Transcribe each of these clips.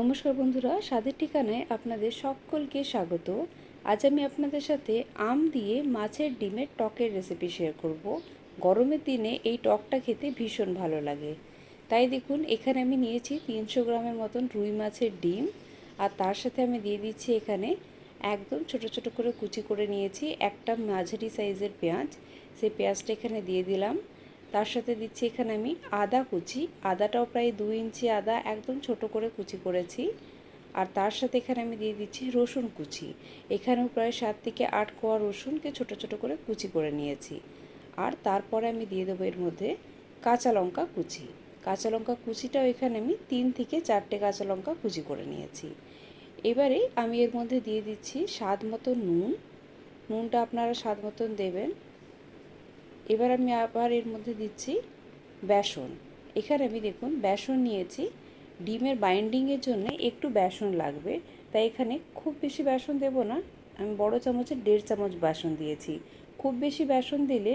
নমস্কার বন্ধুরা, স্বাদের ঠিকানায় আপনাদের সকলকে স্বাগত। আজ আমি আপনাদের সাথে আম দিয়ে মাছের ডিমের টকের রেসিপি শেয়ার করব। গরমের দিনে এই টকটা খেতে ভীষণ ভালো লাগে। তাই দেখুন, এখানে আমি নিয়েছি তিনশো গ্রামের মতন রুই মাছের ডিম। আর তার সাথে আমি দিয়ে দিচ্ছি এখানে একদম ছোট ছোট করে কুচি করে নিয়েছি একটা মাঝারি সাইজের পেঁয়াজ। সেই পেঁয়াজটা এখানে দিয়ে দিলাম। তার সাথে দিচ্ছি এখানে আমি আদা কুচি। আদাটাও প্রায় দু ইঞ্চি আদা একদম ছোট করে কুচি করেছি। আর তার সাথে এখানে আমি দিয়ে দিচ্ছি রসুন কুচি। এখানেও প্রায় সাত থেকে আট কোয়া রসুনকে ছোট ছোট করে কুচি করে নিয়েছি। আর তারপরে আমি দিয়ে দেবো এর মধ্যে কাঁচা লঙ্কা কুচি। কাঁচা লঙ্কা কুচিটাও এখানে আমি তিন থেকে চারটে কাঁচা লঙ্কা কুচি করে নিয়েছি। এবারে আমি এর মধ্যে দিয়ে দিচ্ছি স্বাদ মতো নুন। নুনটা আপনারা স্বাদ মতন দেবেন। এবার আমি আবার এর মধ্যে দিচ্ছি বেসন। এখানে আমি দেখুন, বেসন নিয়েছি। ডিমের বাইন্ডিংয়ের জন্য একটু বেসন লাগবে। তাই এখানে খুব বেশি বেসন দেব না। আমি বড় চামচের দেড় চামচ বেসন দিয়েছি। খুব বেশি বেসন দিলে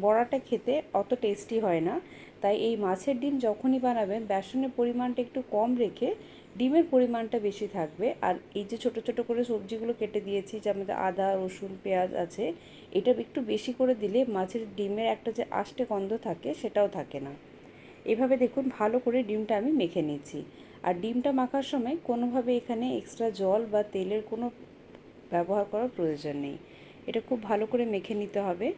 বড়াটা খেতে অত টেস্টি হয় না। তাই এই মাছের ডিম যখনই বানাবেন, বেসনের পরিমাণটা একটু কম রেখে ডিমের পরিমাণটা বেশি থাকবে। আর এই যে ছোট ছোট করে সবজিগুলো কেটে দিয়েছি, যে আমাদের আদা, রসুন, পেঁয়াজ আছে, এটা একটু বেশি করে দিলে মাছের ডিমের একটা যে আষ্টে গন্ধ থাকে, সেটাও থাকে না। এভাবে দেখুন ভালো করে ডিমটা আমি মেখে নিচ্ছি। আর ডিমটা মাখার সময় কোনোভাবে এখানে এক্সট্রা জল বা তেলের কোনো ব্যবহার করার প্রয়োজন নেই। এটা খুব ভালো করে মেখে নিতে হবে।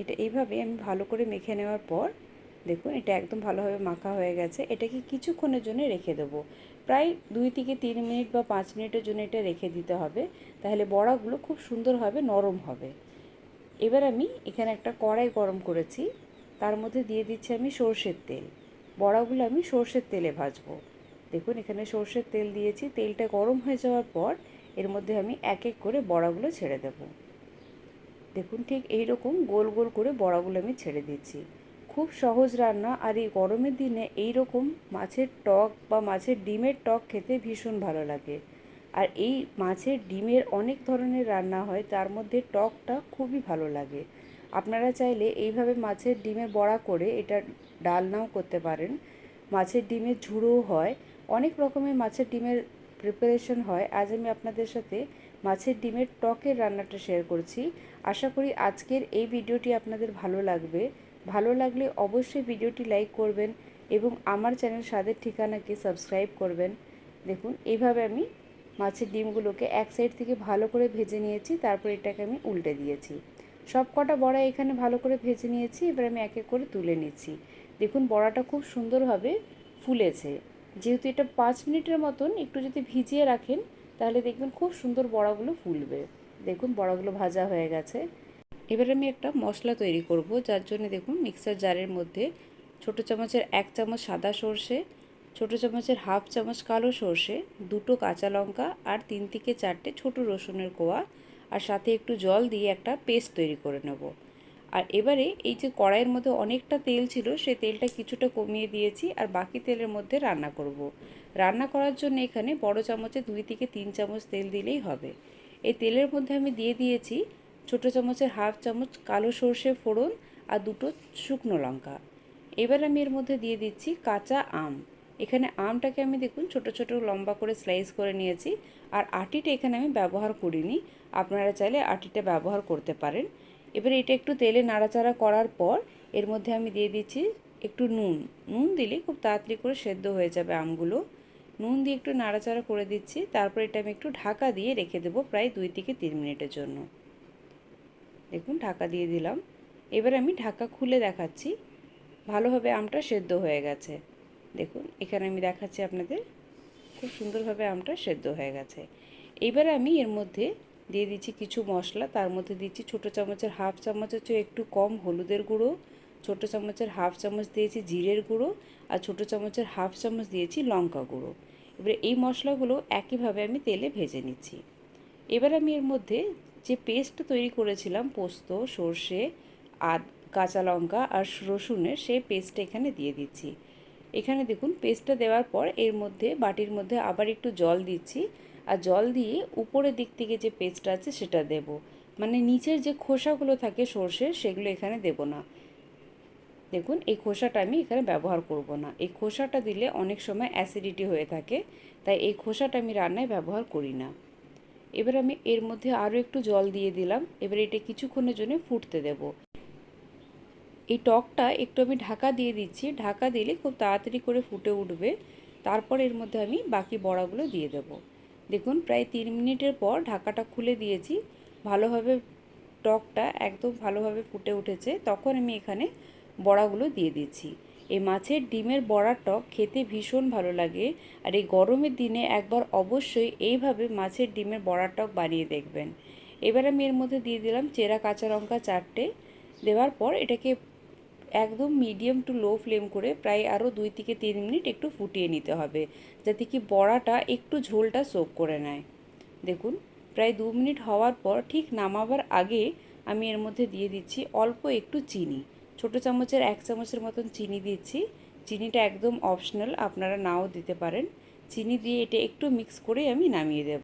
এটা এইভাবে আমি ভালো করে মেখে নেওয়ার পর দেখুন, এটা একদম ভালোভাবে মাখা হয়ে গেছে। এটাকে কিছুক্ষণের জন্য রেখে দেবো। প্রায় দুই থেকে তিন মিনিট বা পাঁচ মিনিটের জন্য এটা রেখে দিতে হবে। তাহলে বড়াগুলো খুব সুন্দরভাবে নরম হবে। এবার আমি এখানে একটা কড়াই গরম করেছি। তার মধ্যে দিয়ে দিচ্ছি আমি সর্ষের তেল। বড়াগুলো আমি সর্ষের তেলে ভাজবো। দেখুন, এখানে সর্ষের তেল দিয়েছি। তেলটা গরম হয়ে যাওয়ার পর এর মধ্যে আমি এক এক করে বড়াগুলো ছেড়ে দেব। দেখুন, ঠিক এই রকম গোল গোল করে বড়াগুলো আমি ছেড়ে দিচ্ছি। খুব সহজ রান্না আর এই গরমের দিনে এই রকম মাছের টক বা মাছের ডিমের টক খেতে ভীষণ ভালো লাগে। আর এই মাছের ডিমের অনেক ধরনের রান্না হয়, তার মধ্যে টকটা খুবই ভালো লাগে। আপনারা চাইলে এইভাবে মাছের ডিমের বড়া করে এটা ডালনাও করতে পারেন। মাছের ডিমের ঝুড়োও হয়, অনেক রকমের মাছের ডিমের প্রিপারেশন হয়। আজ আমি আপনাদের সাথে মাছের ডিমের টকের রান্নাটা শেয়ার করছি। আশা করি আজকের এই ভিডিওটি আপনাদের ভালো লাগবে। ভালো লাগলে অবশ্যই ভিডিওটি লাইক করবেন এবং আমার চ্যানেল স্বাদের ঠিকানাকে সাবস্ক্রাইব করবেন। দেখুন, এইভাবে আমি মাছের ডিমগুলোকে এক সাইড থেকে ভালো করে ভেজে নিয়েছি, তারপর এটাকে আমি উল্টে দিয়েছি। সব কটা বড়া এখানে ভালো করে ভেজে নিয়েছি, এবার আমি এক এক করে তুলে নিচ্ছি। দেখুন, বড়াটা খুব সুন্দরভাবে ফুলেছে। যেহেতু এটা পাঁচ মিনিটের মতন একটু যদি ভিজিয়ে রাখেন, তাহলে দেখবেন খুব সুন্দর বড়াগুলো ফুলবে। দেখুন, বড়াগুলো ভাজা হয়ে গেছে। এবার আমি একটা মশলা তৈরি করব, যার জন্য দেখুন মিক্সার জারের মধ্যে ছোটো চামচের এক চামচ সাদা সর্ষে, ছোটো চামচের হাফ চামচ কালো সর্ষে, দুটো কাঁচা লঙ্কা আর তিন থেকে চারটে ছোটো রসুনের কোয়া আর সাথে একটু জল দিয়ে একটা পেস্ট তৈরি করে নেব আর এবারে এই যে কড়াইয়ের মধ্যে অনেকটা তেল ছিল সেই তেলটা কিছুটা কমিয়ে দিয়েছি আর বাকি তেলের মধ্যে রান্না করব। রান্না করার জন্য এখানে বড় চামচে দুই থেকে তিন চামচ তেল দিলেই হবে এই তেলের মধ্যে আমি দিয়ে দিয়েছি ছোটো চামচের হাফ চামচ কালো সর্ষে ফোড়ন আর দুটো শুকনো লঙ্কা। এবার আমি এর মধ্যে দিয়ে দিচ্ছি কাঁচা আম। এখানে আমটাকে আমি দেখুন ছোট ছোট লম্বা করে স্লাইস করে নিয়েছি আর আটিটা এখানে আমি ব্যবহার করিনি। আপনারা চাইলে আটিটা ব্যবহার করতে পারেন। এবার এটা একটু তেলে নাড়াচাড়া করার পর এর মধ্যে আমি দিয়ে দিচ্ছি একটু নুন। নুন দিলে খুব তাড়াতাড়ি করে সেদ্ধ হয়ে যাবে আমগুলো। নুন দিয়ে একটু নাড়াচাড়া করে দিচ্ছি। তারপর এটা আমি একটু ঢাকা দিয়ে রেখে দেবো প্রায় দুই থেকে তিন মিনিটের জন্য। দেখুন, ঢাকা দিয়ে দিলাম। এবার আমি ঢাকা খুলে দেখাচ্ছি। ভালোভাবে আমটা সেদ্ধ হয়ে গেছে। দেখুন, এখানে আমি দেখাচ্ছি আপনাদের। খুব সুন্দরভাবে আমটা সেদ্ধ হয়ে গেছে। এবার আমি এর মধ্যে দিয়ে দিচ্ছি কিছু মশলা। তার মধ্যে দিচ্ছি ছোটো চামচের হাফ চামচের চেয়ে একটু কম হলুদের গুঁড়ো। ছোটো চামচের হাফ চামচ দিয়েছি জিরের গুঁড়ো। আর ছোটো চামচের হাফ চামচ দিয়েছি লঙ্কা গুঁড়ো। এবারে এই মশলাগুলো একইভাবে আমি তেলে ভেজে নিচ্ছি। এবার আমি এর মধ্যে যে পেস্ট তৈরি করেছিলাম, পোস্ত, সর্ষে, আদ, কাঁচা লঙ্কা আর রসুনের সেই পেস্টটা এখানে দিয়ে দিচ্ছি। এখানে দেখুন, পেস্টটা দেওয়ার পর এর মধ্যে, বাটির মধ্যে আবার একটু জল দিচ্ছি আর জল দিয়ে উপরের দিক থেকে যে পেস্টটা আছে সেটা দেব। মানে নিচের যে খোসাগুলো থাকে সর্ষের, সেগুলো এখানে দেব না। দেখুন, এই খোসাটা আমি এখানে ব্যবহার করব না। এই খোসাটা দিলে অনেক সময় অ্যাসিডিটি হয়ে থাকে, তাই এই খোসাটা আমি রান্নায় ব্যবহার করি না। এবার আমি এর মধ্যে আরও একটু জল দিয়ে দিলাম। এবার এটা কিছুক্ষণের জন্য ফুটতে দেব। এই টকটা একটু আমি ঢাকা দিয়ে দিচ্ছি। ঢাকা দিলে খুব তাড়াতাড়ি করে ফুটে উঠবে। তারপর এর মধ্যে আমি বাকি বড়াগুলো দিয়ে দেব। দেখুন, প্রায় তিন মিনিটের পর ঢাকাটা খুলে দিয়েছি। ভালোভাবে টকটা একদম ভালোভাবে ফুটে উঠেছে। তখন আমি এখানে বড়াগুলো দিয়ে দিচ্ছি। এই মাছের ডিমের বড়ার টক খেতে ভীষণ ভালো লাগে আর এই গরমের দিনে একবার অবশ্যই এইভাবে মাছের ডিমের বড়ার টক বানিয়ে দেখবেন। এবার আমি এর মধ্যে দিয়ে দিলাম চেরা কাঁচা লঙ্কা চারটে। দেওয়ার পর এটাকে একদম মিডিয়াম টু লো ফ্লেম করে প্রায় আরও দুই থেকে তিন মিনিট একটু ফুটিয়ে নিতে হবে, যাতে কি বড়াটা একটু ঝোলটা সোক করে নেয়। দেখুন, প্রায় দু মিনিট হওয়ার পর ঠিক নামাবার আগে আমি এর মধ্যে দিয়ে দিচ্ছি অল্প একটু চিনি। ছোটো চামচের এক চামচের মতন চিনি দিচ্ছি। চিনিটা একদম অপশনাল আপনারা নাও দিতে পারেন। চিনি দিয়ে এটা একটু মিক্স করে আমি নামিয়ে দেব।